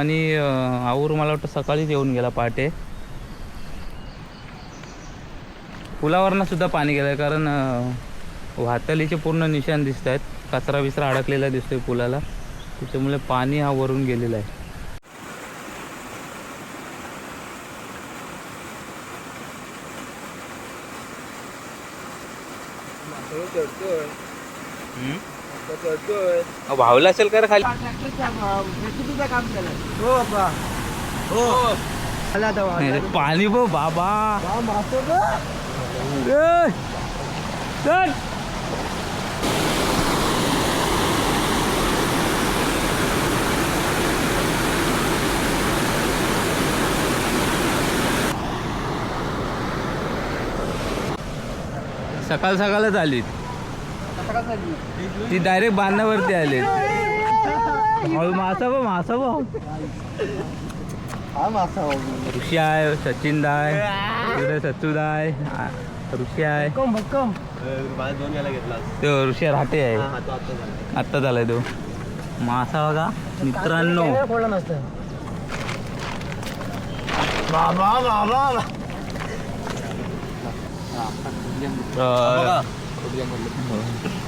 आणि आऊर मला वाटतं सकाळीच येऊन गेला पहाटे. पुलावरनं सुद्धा पाणी गेलं आहे कारण अं, वाहतलीचे पूर्ण निशाण दिसत आहेत कचरा बिचरा अडकलेला दिसतोय पुलाला. त्याच्यामुळे पाणी हा वरून गेलेला आहे. भावला असेल का रे खाली? हो बाबा हो आला दवा पाणी बघ बाबा. ए, चल. सकाळ सकाळच आलीत ती डायरेक्ट बांधावरती आली. मासा बघ मासा बघ. हा मासा बाबू ऋषी आहे सचिन दाय इकडे सच्चू दाय. ऋषी आहे. तो ऋषी राहते आहे. हा तो आता झाला. आत्ता झालाय तो. मासा बघा मित्रांनो. बाबा बाबा.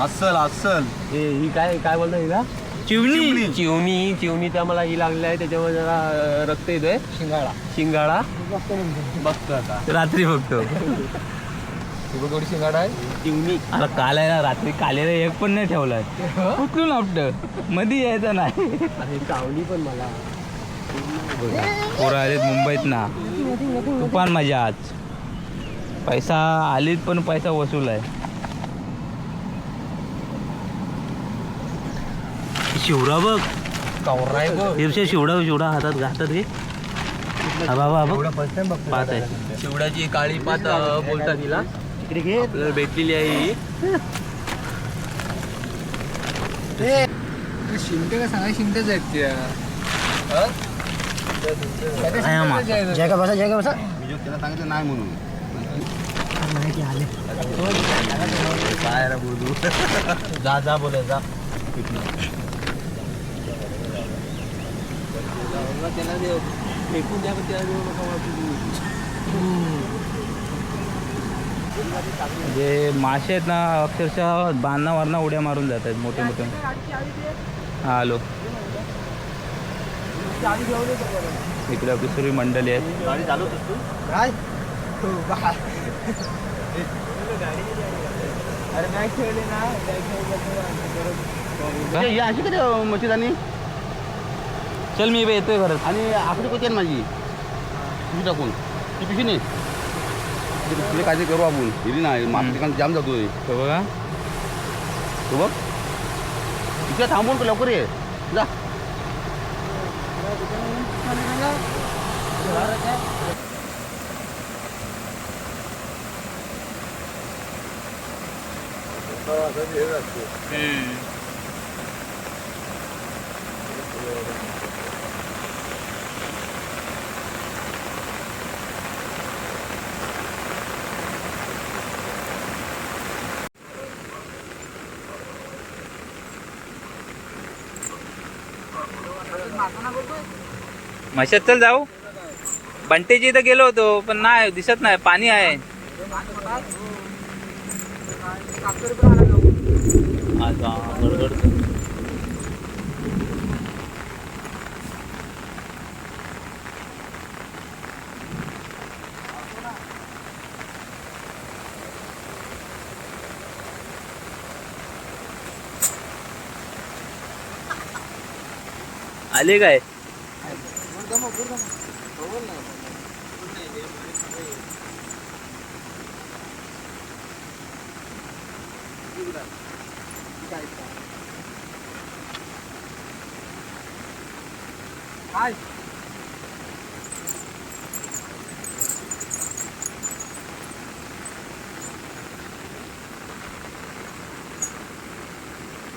अस्सल अस्सल. हे ही काय काय बोलतो हिला? चिवणी. चिवणी. चिवणी त्या मला ही लागली आहे त्याच्यामुळे जरा रक्त येतोय. शिंगाळा. शिंगाळा. बघतो आता. रात्री बघतो. थोडी शिंगाडा आहे? चिवणी. आता काल आहे ना रात्री कालेला एक पण नाही ठेवलाय. उचलून आपट. मध्ये यायचं नाही. अरे चावली पण मला. पोरं आलेत मुंबईत ना. तुफान मजा आज पैसा आलीत पण पैसा वसूल आहे. शिवरा बघ. कवराय बघ. दिवशी शिवडा शिवडा हातात घातात हा बाबा पाहत आहे शिवडाची काळी पात अं, बोलतात तिला इकडे घे. आपल्याला भेटलेली आहे ही. शिंटे का सांगा शिंटेच आहेत बसा बसा. त्याला सांगितलं नाही म्हणून. काय बोलू. जा जा बोला जा. त्याला देव फेकून द्या पण त्याला देऊ नका. जे मासे आहेत ना अक्षरशः बांधना वारणा उड्या मारून जात आहेत मोठे. मोठे हा आलो. इकडे आपली सर्व मंडळी आहेत. हो. अरे बॅग ठेवले ना. अशी कधी मच्छीदानी चल मी बी येतोय घरात. आणि आखरी कोणती आहे ना माझी? तुझी टाकून ती पिशी नाही? तुला काळजी करू आपण? हिरी नाही मागच्या ठिकाणी जाम जातोय. तो बघा. तू बघ. इकडे थांबून तू लवकर ये. जा. म्हशात चल जाऊ. बंटेची इथं गेलो होतो पण नाही दिसत नाही पाणी आहे. आले काय? काय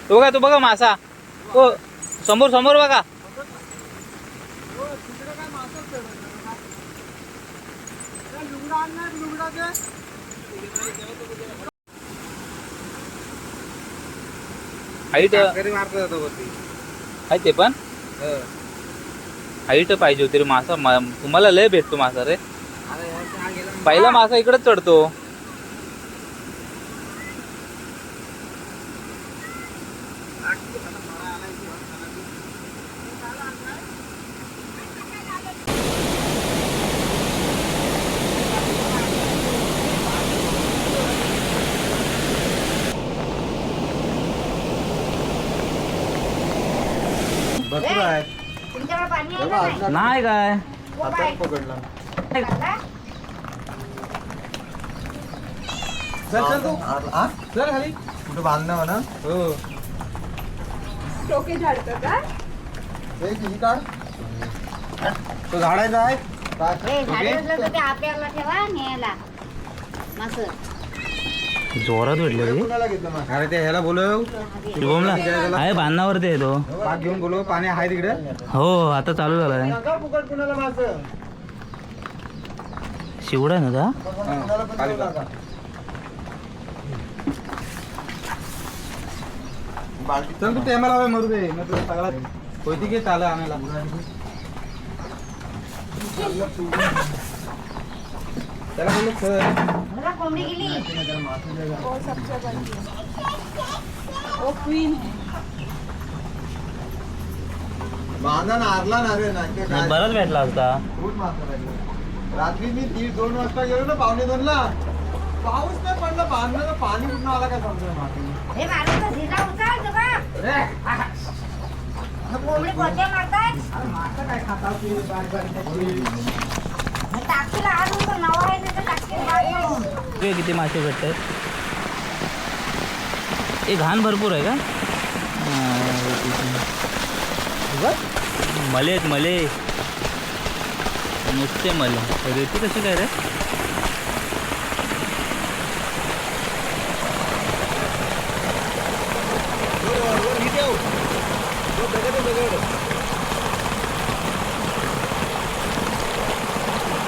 तो बघा तो बघा मासा. हो समोर समोर बघा. हाईट आहे ते पण हाईट पाहिजे होती रे मासा. तुम्हाला लय भेटतो मासा रे. पहिला मासा इकडेच चढतो. भरपूर आहे तुमच्याकडे पाणी आहे आज नाही? काय. हातात पकडला. नाही? चल चल तू. चल खाली. कुठं बांधणं म्हणा? हो. टोके झाडतं का? हे किती काढ. तो झाडायचा आहे. काय? हे झाडे ओके? असलं तर ते आपल्याला ठेवा न्यायला. मास जोरात भेटले? अरे ते ह्याला बोलव शुभमला आहे बांधणावरती आहे तो पाक घेऊन बोलव पाणी आहे तिकडे हो आता चालू झालाय मासं. शिवडा आहे ना का. चल तू टेमाला हवे मरू दे मग तुला सगळा होती की चाल आणायला त्याला बोललो चल मला कोंबडी गेली बांधा ना आरला ना रे नाटक काय बराच भेटला असता खूप मासा राहिला. रात्री मी दीड दोन वाजता गेलो ना पावणे दोनला पाऊस नाही पडला बांधलं पाणी कुठून आला काय समजा माती हे मारून झिला उचल तुका कोंबडी कोणत्या मारतात मग टाकीला किती मासे भेटतात. हे घाण भरपूर आहे का? मले आहेत मले. नुसते मले. रेती कशी काय रे?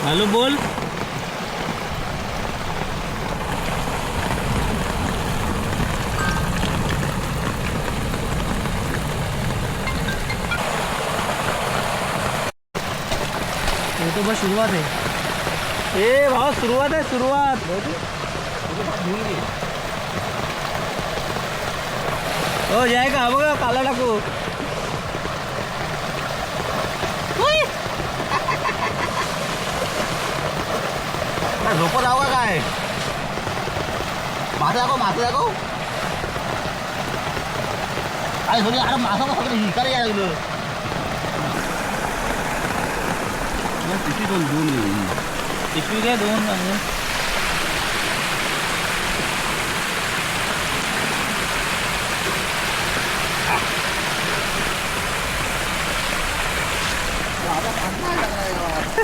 हॅलो बोल। तो बस सुरुवात आहे ए भावा सुरुवात आहे सुरुवात हो जाय का बघा काला टाकू झोप जाऊ का काय मासे दाखव मासे दाखव काय सगळी अरे मासा कसं सगळं हिकाला यायला लागलं मग किती दोन दोन पिशवी काय दोन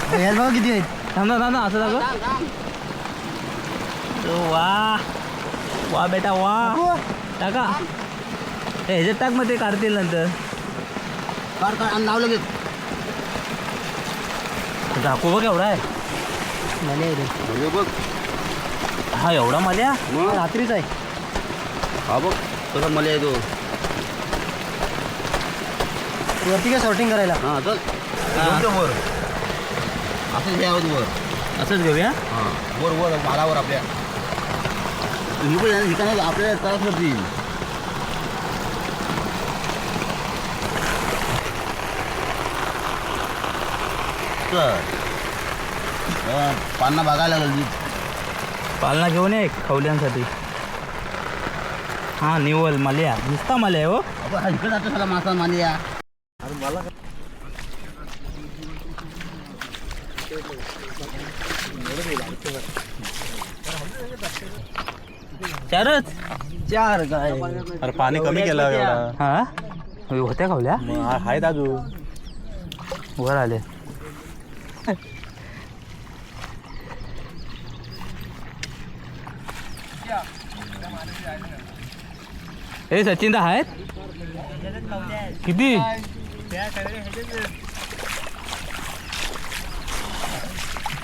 म्हणजे बघा किती आहेत थांब ना थांब ना असं दाखव. वा. वा बेटा वा. टाका. ह्याच्यात टाक मग ते काढतील नंतर. काढ काढ आणि नाव लगेच. झाकू बघ एवढा आहे. म्हणजे बघ. हा एवढा मल्या मग? रात्रीच आहे. हा बघ. कसा मला येतो. वरती काय सॉर्टिंग करायला? हां चल. हा. दोनच्या वर असंच घेऊया? हां वर वर मालावर आपल्या. ही पण ठिकाणी आपल्याला त्रास करतील चल. अं, पान्ना बघायला लागेल पालना घेऊन ये खवल्यांसाठी. हा निवल मल्या. नुसता मल्या हो. आपण हा इकडे जातो सगळा मासा मानिया चारच चार काय अरे पाणी कमी केलं एवढा. हा? होत्या खावल्या मग आहेत अजून. वर आले. ए सचिन दा आहेत? किती?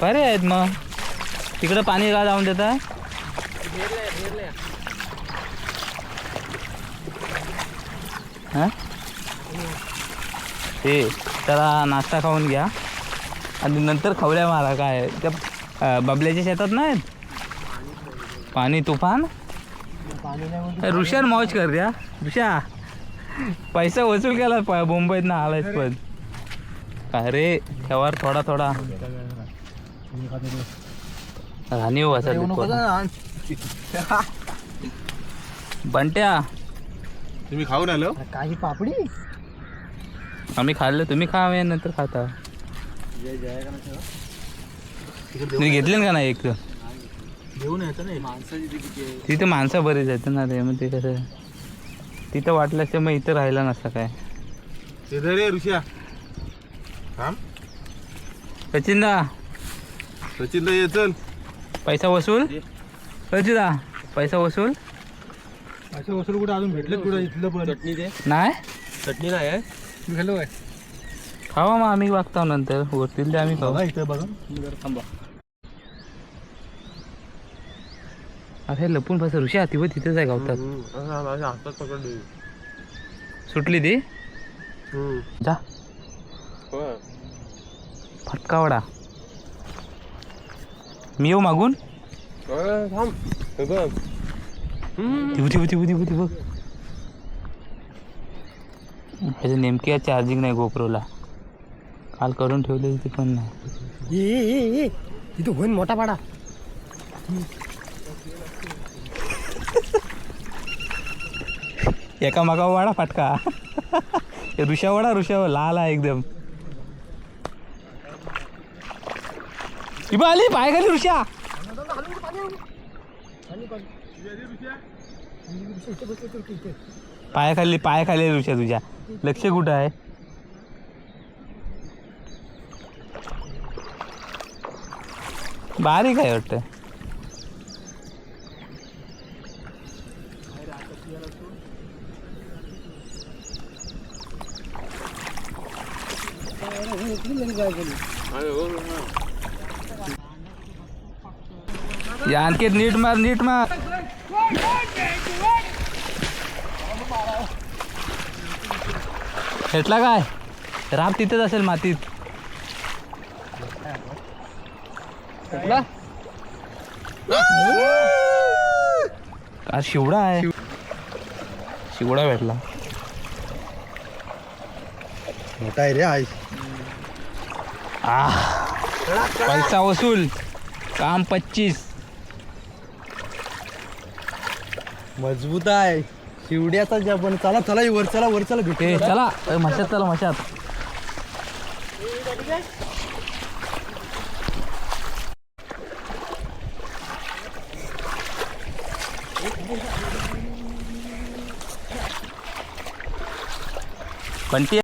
बरे आहेत मग. तिकडं पाणी का जाऊन देत आहे हा ते त्याला नाश्ता खाऊन घ्या. आणि नंतर खवल्या मारा काय? त्या बबल्याच्या शेतात नाही पाणी तुफान? ऋषान मौज कर द्या ऋषा पैसा वसूल केला प- मुंबईत ना आलायच पण. अरे रे ठेवार थोडा थोडा. राणी हो बंट्या. तुम्ही खाऊन आलो? काही पापडी? आम्ही खाल्लं तुम्ही खा आम्ही नंतर खाता. तुम्ही घेतले का नाही एक? तर घेऊन नाही तिथे माणसं बरीच आहेत ना रे मग ते कसं? तिथं वाटलं असतं मग इथं राहिला नसता काय? इधर ये ऋषा थांब. सचिनदा. सचिन ये चल. पैसा वसूल? सचिदा पैसा वसूल? असं वसूल कुठं? अजून भेटलं कुठं? इथलं पण. चटणी दे. नाही? चटणी नाही आहे. मी खाल्लो काय खावा मग आम्ही बघतो नंतर. वरतील ते आम्ही खाऊ. बघा इथं बघा. थांबा. अरे लपून फस ऋषी. हाती व तिथेच आहे गावतात. हातात पकडले. सुटली ती? जा. फटकावडा मी येऊ मागून? तिबू तिबू ह्याचं नेमकी चार्जिंग नाही गोप्रोला. काल करून ठेवले ते पण नाही. तिथं होईन मोठा पाडा. एका मागा वाडा फाटका. ऋषा वाडा ऋषा लाल आहे एकदम. इबा आली पाय खाली ऋषा पाय खाली पाय खाली ऋषा तुझ्या. लक्ष कुठं आहे? बारीक आहे वाटतं. या आणखी नीट मार नीट मार. भेटला काय? राब तिथेच असेल मातीत. भेटला आज शिवडा आहे. शिवडा भेटला. मोठा आहे रे आई. आह. पैसा वसूल. काम पच्चीस. मजबूत आहे. शिवड्याचा ज्या पण चला चला हे वर चला वर चला भेटू ए चला. ए, मशात चला मशात. पण ती